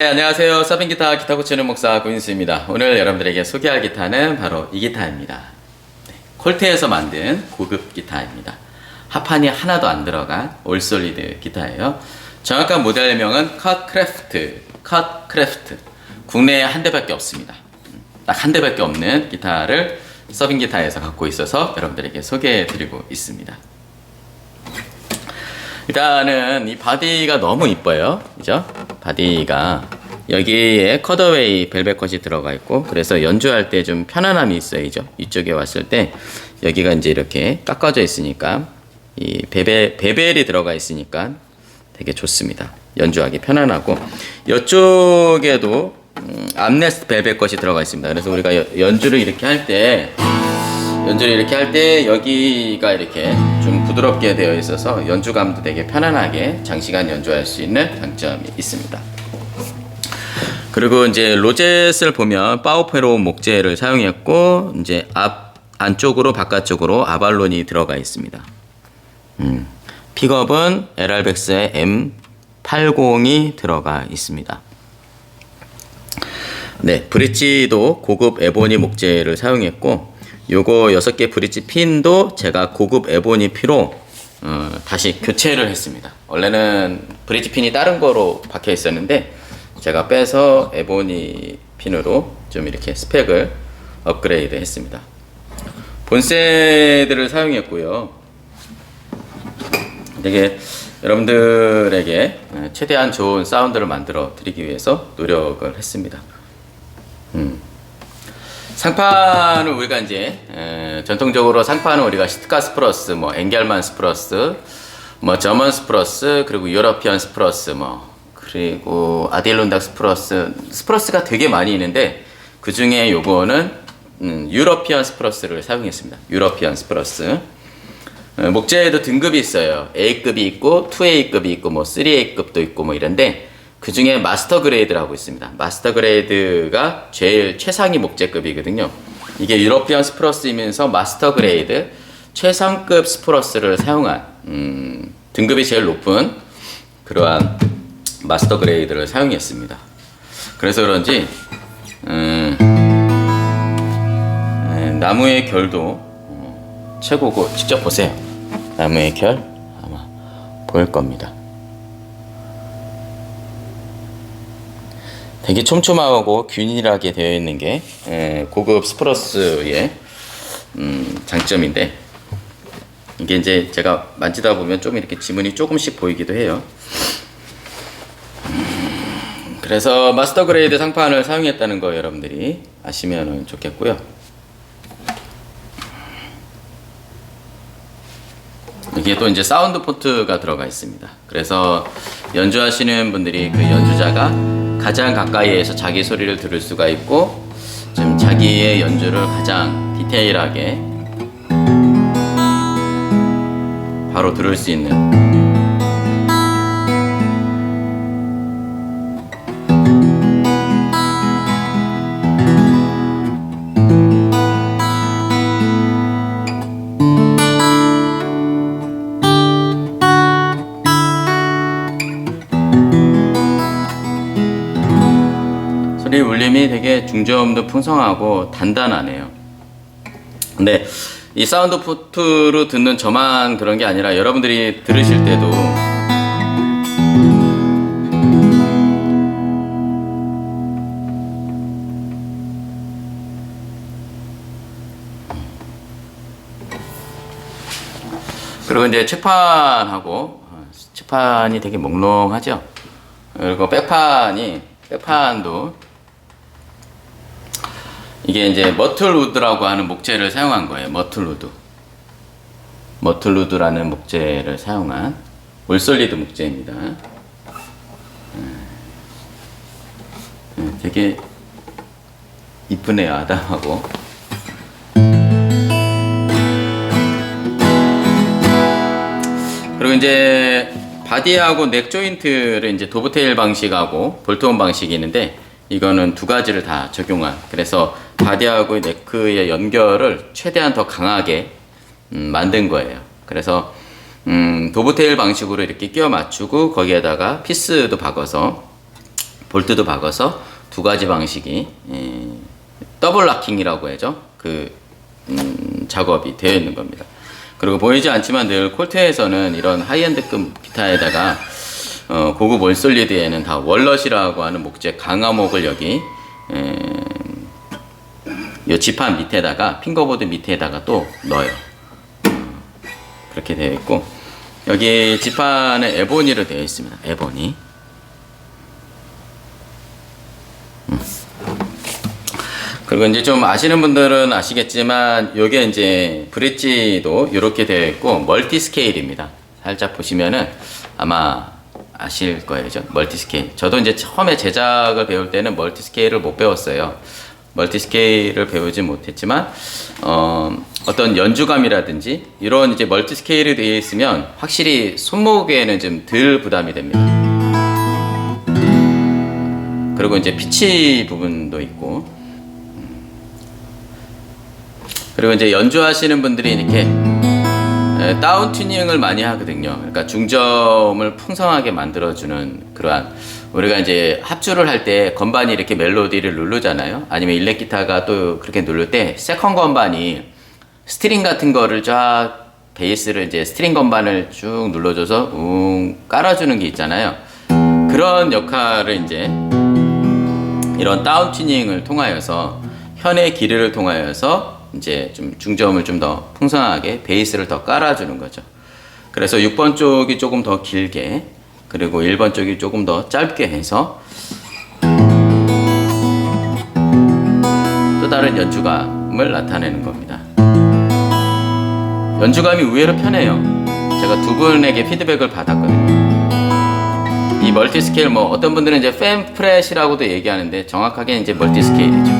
네, 안녕하세요. 서빙 기타 기타 고치는 목사 구인수입니다. 오늘 여러분들에게 소개할 기타는 바로 이 기타입니다. 네, 콜트에서 만든 고급 기타입니다. 하판이 하나도 안 들어간 올솔리드 기타예요. 정확한 모델명은 컷 크래프트, 컷 크래프트. 국내에 한 대밖에 없습니다. 딱 한 대밖에 없는 기타를 서빙 기타에서 갖고 있어서 여러분들에게 소개해 드리고 있습니다. 일단은 이 바디가 너무 이뻐요. 그죠? 바디가 여기에 컷어웨이 벨벳 컷이 들어가 있고 그래서 연주할 때 좀 편안함이 있어야죠. 이쪽에 왔을 때 여기가 이제 이렇게 깎아져 있으니까 이 베벨 베벨이 들어가 있으니까 되게 좋습니다. 연주하기 편안하고 이쪽에도 음, 암네스트 벨벳 컷이 들어가 있습니다. 그래서 우리가 여- 연주를 이렇게 할 때 연주를 이렇게 할 때 여기가 이렇게 좀 부드럽게 되어 있어서 연주감도 되게 편안하게 장시간 연주할 수 있는 장점이 있습니다. 그리고 이제 로젯을 보면 파워페로 목재를 사용했고 이제 앞 안쪽으로 바깥쪽으로 아발론이 들어가 있습니다. 음, 픽업은 LR백스의 M80이 들어가 있습니다. 네, 브릿지도 고급 에보니 목재를 사용했고 요거 6개 브릿지 핀도 제가 고급 에보니 피로 어, 다시 교체를 했습니다. 원래는 브릿지 핀이 다른 거로 박혀 있었는데 제가 빼서 에보니 핀으로 좀 이렇게 스펙을 업그레이드 했습니다. 본세들을 사용했고요. 되게 여러분들에게 최대한 좋은 사운드를 만들어 드리기 위해서 노력을 했습니다. 음. 상판은 우리가 이제 에, 전통적으로 상판은 우리가 시트카 스프러스, 뭐 엥겔만 스프러스, 뭐 저먼 스프러스, 그리고 유러피언 스프러스, 뭐 그리고 아딜론닥 스프러스, 스프러스가 되게 많이 있는데 그 중에 요거는 음, 유러피언 스프러스를 사용했습니다. 유러피언 스프러스. 어, 목재에도 등급이 있어요. A급이 있고 2A급이 있고 뭐 3A급도 있고 뭐 이런데 그 중에 마스터 그레이드라고 있습니다. 마스터 그레이드가 제일 최상위 목재급이거든요. 이게 유러피언 스프러스이면서 마스터 그레이드 최상급 스프러스를 사용한 음, 등급이 제일 높은 그러한 마스터 그레이드를 사용했습니다. 그래서 그런지 음, 에, 나무의 결도 어, 최고고 직접 보세요. 나무의 결 아마 보일 겁니다. 되게 촘촘하고 균일하게 되어 있는 게 에, 고급 스프러스의 음, 장점인데 이게 이제 제가 만지다 보면 좀 이렇게 지문이 조금씩 보이기도 해요. 음, 그래서 마스터 그레이드 상판을 사용했다는 거 여러분들이 아시면 좋겠고요. 이게 또 이제 사운드 포트가 들어가 있습니다. 그래서 연주하시는 분들이 그 연주자가 가장 가까이에서 자기 소리를 들을 수가 있고 좀 자기의 연주를 가장 디테일하게 바로 들을 수 있는 중저음도 풍성하고 단단하네요. 근데 이 사운드 포트로 듣는 저만 그런 게 아니라 여러분들이 들으실 때도 그리고 이제 책판하고 어, 책판이 되게 몽롱하죠. 그리고 백판이 백판도 이게 이제 머틀우드라고 하는 목재를 사용한 거예요. 머틀우드. 머틀우드라는 목재를 사용한 올솔리드 목재입니다. 음, 음, 되게 이쁘네요. 아담하고. 그리고 이제 바디하고 넥 조인트를 이제 도브테일 방식하고 볼트온 방식이 있는데 이거는 두 가지를 다 적용한 그래서 바디하고 네크의 연결을 최대한 더 강하게 음, 만든 거예요. 그래서 음, 도브테일 방식으로 이렇게 끼워 맞추고 거기에다가 피스도 박아서 볼트도 박아서 두 가지 방식이 예, 더블 락킹이라고 하죠. 그 음, 작업이 되어 있는 겁니다. 그리고 보이지 않지만 늘 콜트에서는 이런 하이엔드급 기타에다가 어, 고급 올솔리드에는 다 월넛이라고 하는 목재 강화목을 여기 에, 이 지판 밑에다가 핑거보드 밑에다가 또 넣어요. 어, 그렇게 되어 있고 여기 지판에 에보니로 되어 있습니다. 에보니. 그리고 이제 좀 아시는 분들은 아시겠지만 요게 이제 브릿지도 이렇게 되어 있고 멀티 스케일입니다. 살짝 보시면은 아마 아실 거예요. 죠 멀티 스케일. 저도 이제 처음에 제작을 배울 때는 멀티 스케일을 못 배웠어요. 멀티 스케일을 배우지 못했지만 어, 어떤 연주감이라든지 이런 이제 멀티 스케일이 되어 있으면 확실히 손목에는 좀 덜 부담이 됩니다. 그리고 이제 피치 부분도 있고 그리고 이제 연주하시는 분들이 이렇게 에, 다운 튜닝을 많이 하거든요. 그러니까 중점을 풍성하게 만들어주는 그러한 우리가 이제 합주를 할 때 건반이 이렇게 멜로디를 누르잖아요. 아니면 일렉 기타가 또 그렇게 누를 때 세컨 건반이 스트링 같은 거를 쫙 베이스를 이제 스트링 건반을 쭉 눌러줘서 웅 깔아주는 게 있잖아요. 그런 역할을 이제 이런 다운 튜닝을 통하여서 현의 길이를 통하여서 이제 좀 중점을 좀 더 풍성하게 베이스를 더 깔아주는 거죠. 그래서 6번 쪽이 조금 더 길게 그리고 1번 쪽이 조금 더 짧게 해서 또 다른 연주감을 나타내는 겁니다. 연주감이 의외로 편해요. 제가 두 분에게 피드백을 받았거든요. 이 멀티 스케일 뭐 어떤 분들은 이제 팬 프렛이라고도 얘기하는데 정확하게 이제 멀티 스케일이죠.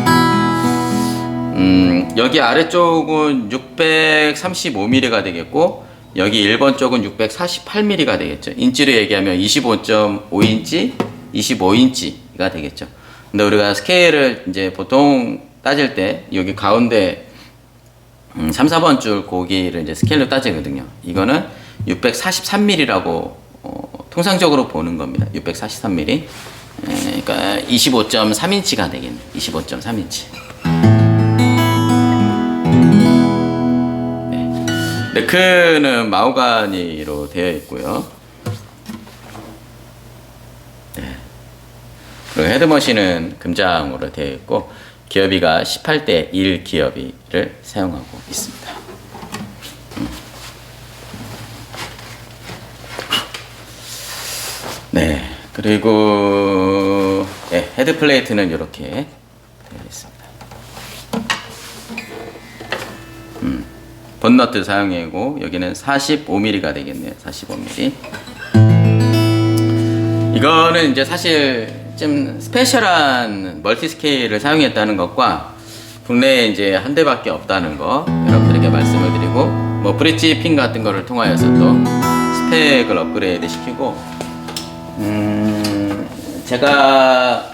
음, 여기 아래쪽은 635mm가 되겠고 여기 1번 쪽은 648mm가 되겠죠. 인치로 얘기하면 25.5인치, 25인치가 되겠죠. 근데 우리가 스케일을 이제 보통 따질 때 여기 가운데 음, 3, 4번 줄 고기를 이제 스케일로 따지거든요. 이거는 643mm라고 어, 통상적으로 보는 겁니다. 643mm. 에, 그러니까 25.3인치가 되겠네. 25.3인치. 네크는 마호가니로 되어 있고요. 네. 그리고 헤드머신은 금장으로 되어 있고 기어비가 18대 1 기어비를 사용하고 있습니다. 네, 그리고 네, 헤드 플레이트는 이렇게 되어 있습니다. 음, 본너트 사용이고 여기는 45mm가 되겠네요. 45mm. 이거는 이제 사실 좀 스페셜한 멀티 스케일을 사용했다는 것과 국내에 이제 한 대밖에 없다는 거 여러분들에게 말씀을 드리고 뭐 브릿지 핀 같은 거를 통하여서 또 스펙을 업그레이드 시키고 음 제가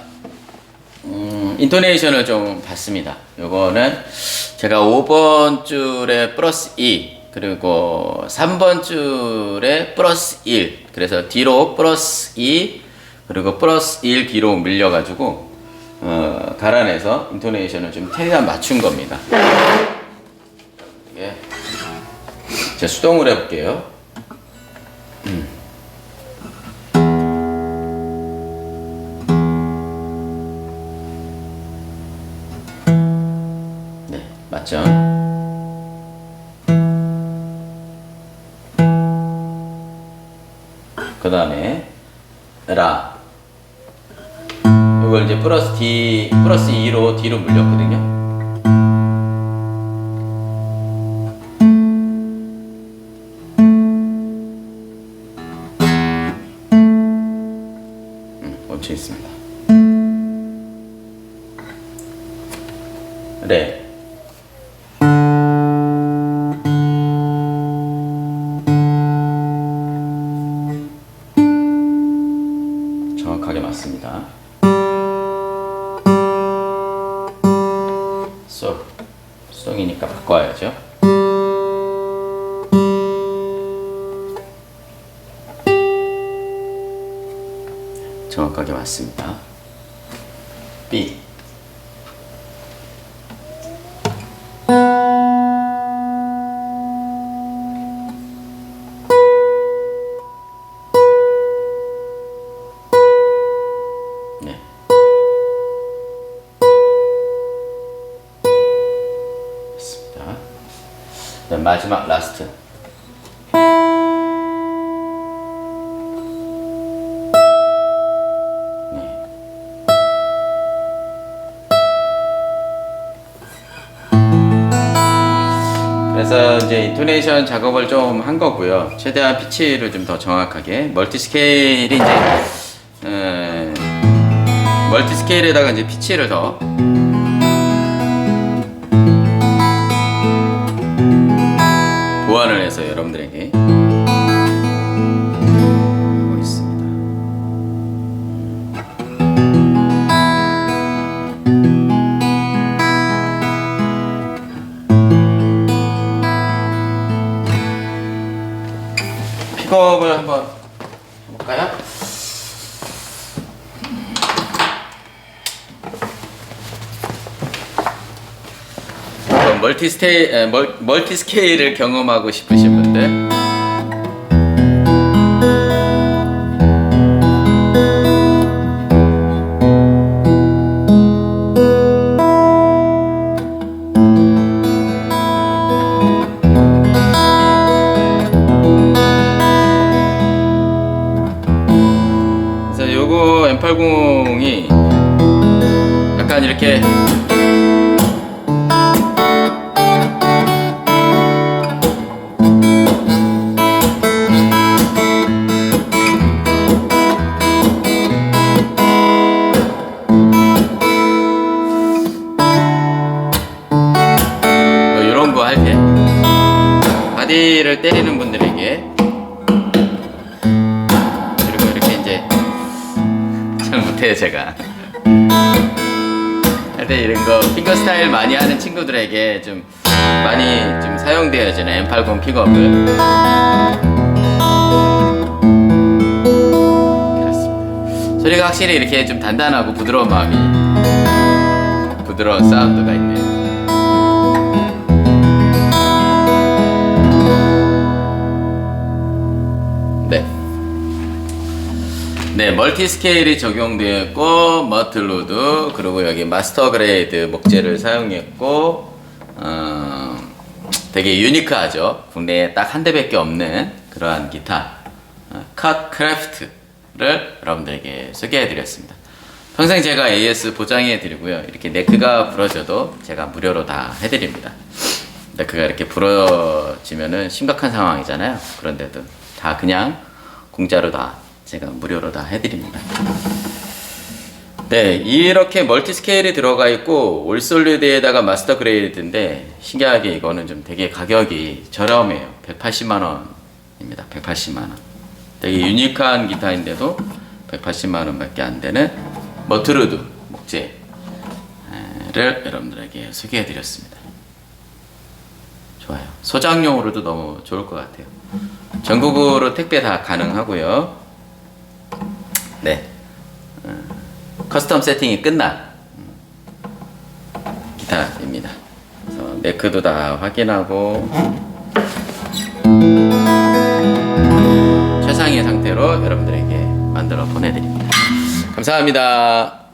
음, 인토네이션을 좀 봤습니다. 요거는 제가 5번 줄에 플러스 2 그리고 3번 줄에 플러스 1 그래서 뒤로 플러스 2 그리고 플러스 1 뒤로 밀려가지고 어, 갈아내서 인토네이션을 좀 최대한 맞춘 겁니다. 예. 제가 수동으로 해볼게요. 맞죠? 그 다음에 라 이걸 이제 플러스 D 플러스 2로 D로 물렸거든요. 맞습니다. 소, 송이니까 바꿔야죠. 정확하게 맞습니다. B. 마지막 라스트. 네. 그래서 이제 인토네이션 작업을 좀 한 거고요. 최대한 피치를 좀 더 정확하게 멀티 스케일이 이제 에, 멀티 스케일에다가 이제 피치를 더 해서 여러분들에게 멀티 스테이 멀티 스케일을 경험하고 싶으신 분들 제가. 할 때 이런 거 핑거 스타일 많이 하는 친구들에게 좀 많이 좀 사용되어지는 M80 픽업을 그렇습니다. 소리가 확실히 이렇게 좀 단단하고 부드러운 마음이 부드러운 사운드가 있네요 네, 멀티 스케일이 적용되었고 머틀로드 그리고 여기 마스터 그레이드 목재를 사용했고 어, 되게 유니크하죠. 국내에 딱 한 대밖에 없는 그러한 기타 어, 컷 크래프트를 여러분들에게 소개해드렸습니다. 평생 제가 AS 보장해드리고요. 이렇게 네크가 부러져도 제가 무료로 다 해드립니다. 네크가 이렇게 부러지면은 심각한 상황이잖아요. 그런데도 다 그냥 공짜로 다 제가 무료로 다 해드립니다. 네, 이렇게 멀티 스케일이 들어가 있고 올솔리드에다가 마스터 그레이드인데 신기하게 이거는 좀 되게 가격이 저렴해요. 180만 원입니다. 180만 원. 되게 유니크한 기타인데도 180만 원밖에 안 되는 머트루드 목재를 여러분들에게 소개해드렸습니다. 좋아요. 소장용으로도 너무 좋을 것 같아요. 전국으로 택배 다 가능하고요. 네. 어, 커스텀 세팅이 끝난 음, 기타입니다. 그래서 네크도 다 확인하고 최상의 상태로 여러분들에게 만들어 보내드립니다. 감사합니다.